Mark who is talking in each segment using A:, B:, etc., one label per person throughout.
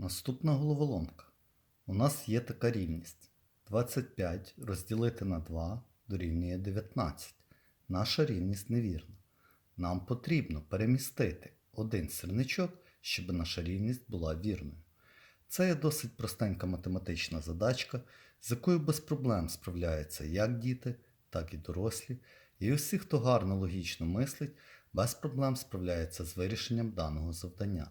A: Наступна головоломка. У нас є така рівність. 25 розділити на 2 дорівнює 19. Наша рівність невірна. Нам потрібно перемістити один сірничок, щоб наша рівність була вірною. Це є досить простенька математична задачка, з якою без проблем справляються як діти, так і дорослі, і усі, хто гарно логічно мислить, без проблем справляється з вирішенням даного завдання.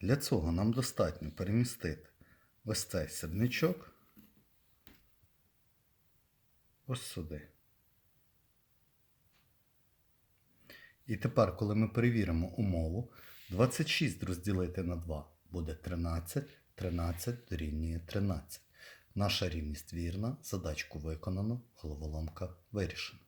A: Для цього нам достатньо перемістити ось цей сірничок ось сюди. І тепер, коли ми перевіримо умову, 26 розділити на 2 буде 13, 13 дорівнює 13. Наша рівність вірна, задачку виконано, головоломка вирішена.